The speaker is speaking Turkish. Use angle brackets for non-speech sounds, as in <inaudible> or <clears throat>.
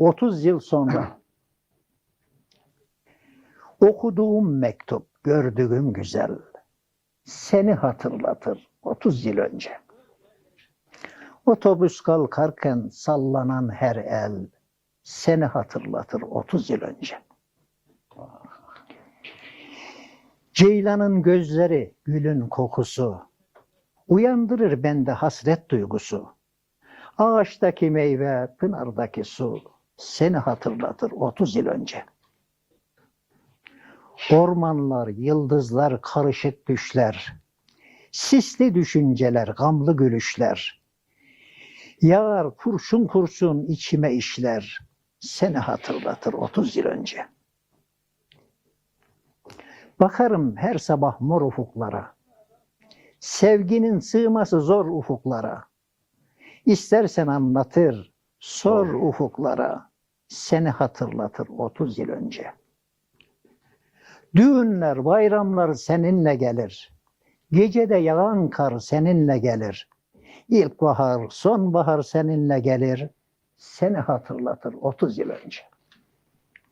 30 yıl sonra <clears throat> okuduğum mektup, gördüğüm güzel seni hatırlatır 30 yıl önce. Otobüs kalkarken sallanan her el seni hatırlatır 30 yıl önce. Ceylanın gözleri, gülün kokusu uyandırır bende hasret duygusu. Ağaçtaki meyve, pınardaki su seni hatırlatır 30 yıl önce. Ormanlar, yıldızlar, karışık düşler, sisli düşünceler, gamlı gülüşler. Yağar kurşun kurşun içime işler, seni hatırlatır 30 yıl önce. Bakarım her sabah mor ufuklara, sevginin sığması zor ufuklara. İstersen anlatır, sor ufuklara, seni hatırlatır 30 yıl önce. Düğünler, bayramlar seninle gelir. Gecede yağan kar seninle gelir. İlkbahar, sonbahar seninle gelir. Seni hatırlatır 30 yıl önce.